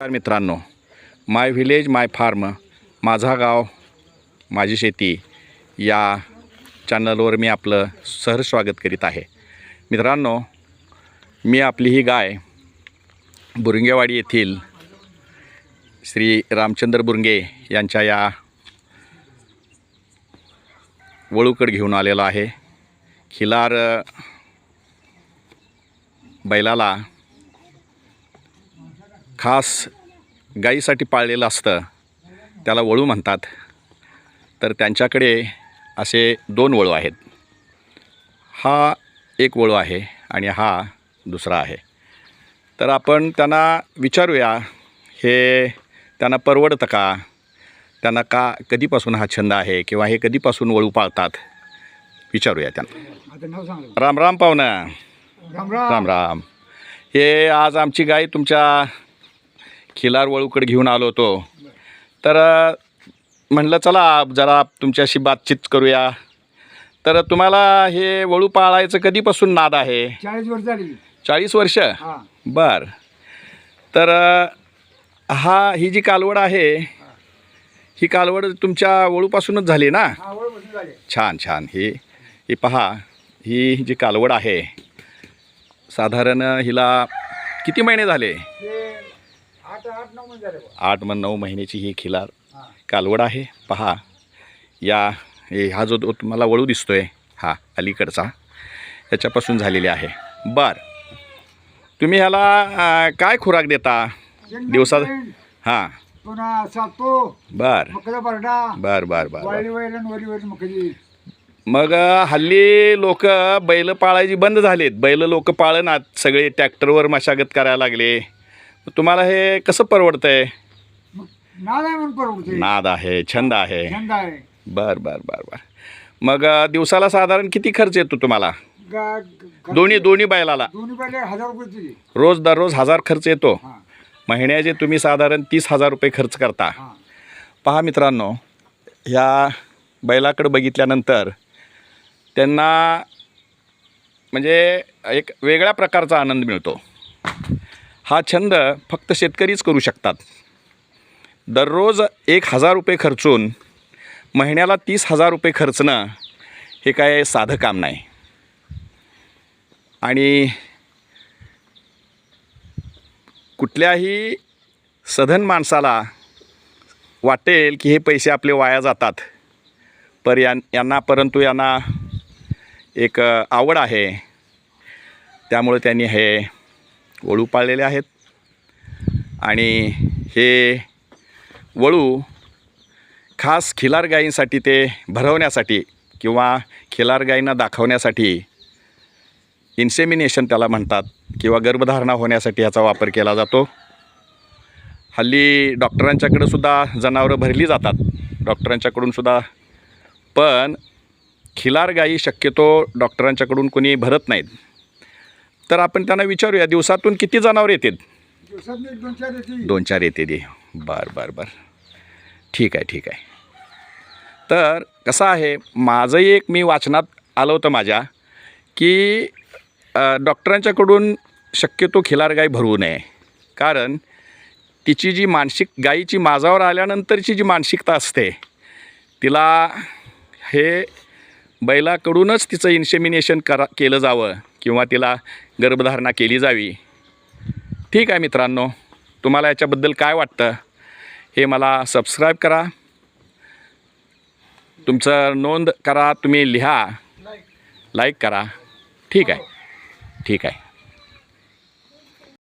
नमस्कार मित्रांनो. माय व्हिलेज माय फार्म माझा गाव माझी शेती या चॅनलवर मी आपलं सहर्ष स्वागत करीत आहे. मित्रांनो मी आपली ही गाय बुरुंगेवाडी येथील श्री रामचंद्र बुरुंगे यांच्या या वळूकड घेऊन आलेलो आहे. खिलार बैलाला खास गाईसाठी पाळलेलं असतं त्याला वळू म्हणतात. तर त्यांच्याकडे असे दोन वळू आहेत. हा एक वळू आहे आणि हा दुसरा आहे. तर आपण त्यांना विचारूया हे त्यांना परवडतं का? त्यांना का कधीपासून हा छंद आहे किंवा हे कधीपासून वळू पाळतात? विचारूया त्यांना. राम राम पाहुणं. राम राम. राम राम. हे आज आमची गाय तुमच्या खिलार वळूकडे घेऊन आलो होतो. तर अ, म्हणलं चला जरा तुमच्याशी बातचीत करूया. तर तुम्हाला हे वळू पाळायचं कधीपासून नाद आहे? चाळीस वर्ष झाली. चाळीस वर्ष? बर. तर हा ही जी कालवड आहे ही. कालवड तुमच्या वळूपासूनच झाली ना? छान छान. ही ही पहा ही जी कालवड आहे साधारण हिला किती महिने झाले? आठ मग नऊ महिन्याची ही खिलार. कालवड आहे. पहा. या हे हा जो तुम्हाला वळू दिसतोय हा अलीकडचा याच्यापासून झालेली आहे. बर. तुम्ही ह्याला काय खुराक देता? दिवसात? हां. बर. बर बर बर मग हल्ली लोक बैल पाळायची बंद झालीत. बैल लोक पाळनात सगळे ट्रॅक्टरवर मशागत करायला लागले. तुम्हाला हे कसं परवडतंय? नाद आहे म्हणून परवडते नाद आहे छंद आहे. छंद आहे. बर बर बर बर. मग अ, दिवसाला साधारण किती खर्च येतो तुम्हाला? गा- ग- दोन्ही दोन्ही बैलाला? दोन्ही पहिले हजार रुपये तुझे रोज दररोज हजार खर्च येतो? हा. महिन्याचे तुम्ही साधारण तीस हजार रुपये खर्च करता. हा. पहा मित्रांनो ह्या बैलाकडं बघितल्यानंतर त्यांना म्हणजे एक वेगळ्या प्रकारचा आनंद मिळतो. हा छंद फक्त शेतकरीच करू शकतात. दररोज एक हजार रुपये खर्चून महिन्याला तीस हजार रुपये खर्चणं हे काय साधं काम नाही. आणि कुठल्याही सधन माणसाला वाटेल की हे पैसे आपले वाया जातात. पर यां यांना परंतु यांना एक आवड आहे. त्यामुळे त्यांनी हे वळू पाळलेले आहेत. आणि हे वळू खास खिलार गायींसाठी ते भरवण्यासाठी किंवा खिलार गायींना दाखवण्यासाठी इन्सेमिनेशन त्याला म्हणतात किंवा गर्भधारणा होण्यासाठी याचा वापर केला जातो. हल्ली डॉक्टरांच्याकडं सुद्धा जनावरं भरली जातात. डॉक्टरांच्याकडून सुद्धा. पण खिलार गायी शक्यतो डॉक्टरांच्याकडून कोणी भरत नाहीत. तर आपण त्यांना विचारूया दिवसातून किती जनावर येतात दोन चार येते दोन चार येते दे बर बर बर. ठीक आहे ठीक आहे. तर कसं आहे माझंही एक मी वाचनात आलं होतं माझ्या की डॉक्टरांच्याकडून शक्यतो खिलार गाय भरवू नये. कारण तिची जी मानसिक गायीची माझावर आल्यानंतरची जी मानसिकता असते तिला हे बैलाकडूनच तिचं इन्सेमिनेशन करा केलं जावं किंवा तिला गर्भधारणा केली जावी. ठीक आहे मित्रांनो तुम्हाला याच्याबद्दल काय वाटतं हे मला सबस्क्राईब करा. तुमचं नोंद करा तुम्ही लिहा. लाईक करा. ठीक आहे. ठीक आहे.